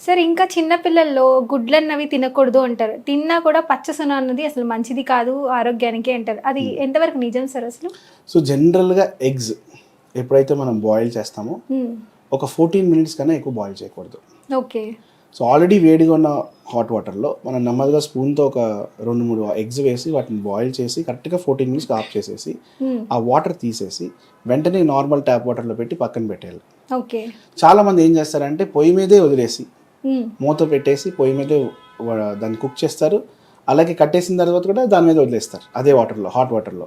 Sir ఇంకా చిన్న పిల్లల్లో గుడ్లన్నవి తినకూడదు అంటారు. తిన్నా కూడా పచ్చసొన అన్నది అసలు మంచిది కాదు ఆరోగ్యానికి అంటారు. అది ఎంతవరకు నిజం సార్ అసలు? సో జనరల్గా ఎగ్స్ ఎప్పుడైతే మనం బాయిల్ చేస్తామో. ఒక ఫోర్టీన్ మినిట్స్ కన్నా ఎక్కువ బాయిల్ చేయకూడదు. ఓకే. సో ఆల్రెడీ వేడిగా ఉన్న హాట్ వాటర్లో మనం నెమ్మదిగా స్పూన్తో ఒక రెండు మూడు ఎగ్స్ వేసి వాటిని బాయిల్ చేసి కరెక్ట్గా ఫోర్టీన్ మినిట్స్కి ఆఫ్ చేసేసి. ఆ వాటర్ తీసేసి వెంటనే నార్మల్ ట్యాప్ వాటర్లో పెట్టి పక్కన పెట్టేయాలి. ఓకే. చాలామంది ఏం చేస్తారంటే పొయ్యి మీదే వదిలేసి. మూత పెట్టేసి పొయ్యి మీద దాన్ని కుక్ చేస్తారు. అలాగే కట్టేసిన తర్వాత కూడా దాని మీద వదిలేస్తారు. అదే వాటర్లో హాట్ వాటర్లో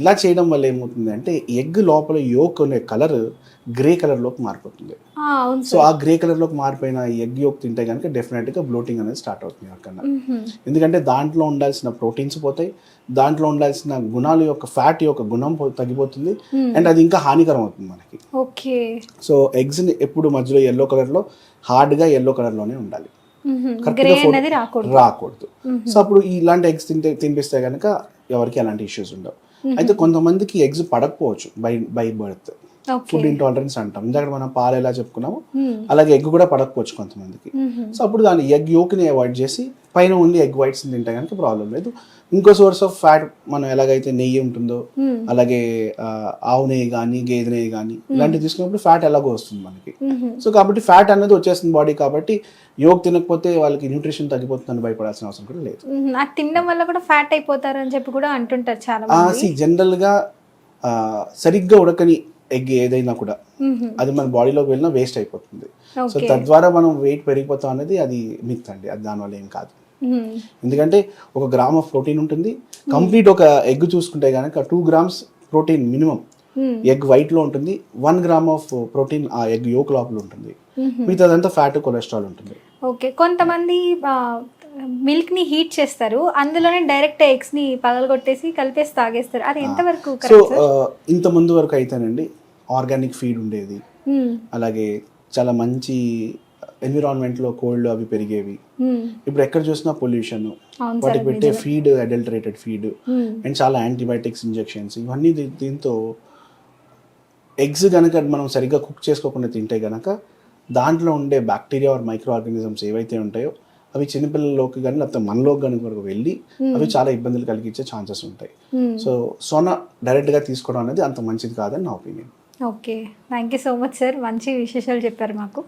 ఇలా చేయడం వల్ల ఏమవుతుంది అంటే ఎగ్ లోపల యోక్ అనే కలర్ గ్రే కలర్లోకి మారిపోతుంది. సో ఆ గ్రే కలర్లోకి మారిపోయిన ఎగ్ యోక్ తింటే కనుక డెఫినెట్గా బ్లోటింగ్ అనేది స్టార్ట్ అవుతుంది అక్కడ. ఎందుకంటే దాంట్లో ఉండాల్సిన ప్రోటీన్స్ పోతాయి. దాంట్లో ఉండాల్సిన గుణాల యొక్క ఫ్యాట్ యొక్క గుణం తగ్గిపోతుంది. అండ్ అది ఇంకా హానికరం అవుతుంది మనకి. ఓకే. సో ఎగ్స్ని ఎప్పుడు మధ్యలో ఎల్లో కలర్లో హార్డ్గా ఎల్లో కలర్లోనే ఉండాలి. అన్నది రాకూడదు. రాకూడదు. సో అప్పుడు ఇలాంటి ఎగ్స్ తింటే తినిపిస్తే కనుక ఎవరికి అలాంటి ఇష్యూస్ ఉండవు. అయితే కొంతమందికి eggs పడకపోవచ్చు by by birth. Food intolerance అంటాం. ఇందాక మనం పాలు ఎలా చెప్పుకున్నామో మ్మ్. అలాగే ఎగ్ కూడా పడకపోవచ్చు కొంతమందికి. సో అప్పుడు దాని ఎగ్ యోక్ని అవాయిడ్ చేసి పైన ఓన్లీ ఎగ్ వైట్స్ తింటే కనుక ప్రాబ్లం లేదు. ఇంకో సోర్స్ ఆఫ్ ఫ్యాట్ మనం ఎలాగైతే నెయ్యి ఉంటుందో. అలాగే ఆవు నెయ్యి కానీ గేదె నెయ్యి కానీ ఇలాంటివి తీసుకున్నప్పుడు ఫ్యాట్ ఎలాగో వస్తుంది మనకి. సో కాబట్టి ఫ్యాట్ అనేది వచ్చేస్తుంది బాడీ కాబట్టి యోగ్ తినకపోతే వాళ్ళకి న్యూట్రిషన్ తగ్గిపోతుందని భయపడాల్సిన అవసరం కూడా లేదు. తినడం వల్ల కూడా ఫ్యాట్ అయిపోతారు అని చెప్పి కూడా అంటుంటారు చాలా జనరల్గా సరిగ్గా ఉడకని ఎగ్ ఏదైనా కూడా. అది మన బాడీలోకి వెళ్ళినా వేస్ట్ అయిపోతుంది. సో తద్వారా మనం వెయిట్ పెరిగిపోతాం అనేది అది మిత్ అండి. అది దానివల్ల ఏం కాదు. ఎందుకంటే ఒక గ్రామ్ ఆఫ్ ప్రోటీన్ ఉంటుంది. కంప్లీట్ ఒక ఎగ్ చూసుకుంటే కనుక two grams protein minimum. Egg వైట్లో ఉంటుంది. వన్ గ్రామ్ ఆఫ్ ప్రోటీన్ ఆ ఎగ్ యోక్ లోపల ఉంటుంది. మిగతాదంతా ఫ్యాట్ కొలెస్ట్రాల్ ఉంటుంది. ఓకే. కొంతమంది మిల్క్ని హీట్ చేస్తారు. అందులోనే డైరెక్ట్ ఎగ్స్ని పగలగొట్టేసి కలిపేసి తాగేస్తారు. అది ఎంతవరకు సో ఇంత ముందు వరకు అయితేనండి ఆర్గానిక్ ఫీడ్ ఉండేది. అలాగే చాలా మంచి ఎన్విరాన్మెంట్లో కోల్డ్ అవి పెరిగేవి. ఇప్పుడు ఎక్కడ చూసినా పొల్యూషన్. వాటికి పెట్టే ఫీడ్ అడల్టరేటెడ్ ఫీడ్. అండ్ చాలా యాంటీబయాటిక్స్ ఇంజెక్షన్స్ ఇవన్నీ దీంతో ఎగ్స్ కనుక మనం సరిగ్గా కుక్ చేసుకోకుండా తింటే కనుక దాంట్లో ఉండే బ్యాక్టీరియా ఆర్ మైక్రో ఆర్గానిజమ్స్ ఏవైతే ఉంటాయో అవి చిన్నపిల్లల్లోకి కానీ లేకపోతే మనలోకి కానీ వరకు వెళ్ళి అవి చాలా ఇబ్బందులు కలిగించే ఛాన్సెస్ ఉంటాయి. సో సోనా డైరెక్ట్గా తీసుకోవడం అనేది అంత మంచిది కాదని నా opinion. Okay. Thank you so much sir. మంచి విశేషాలు చెప్పారు మాకు.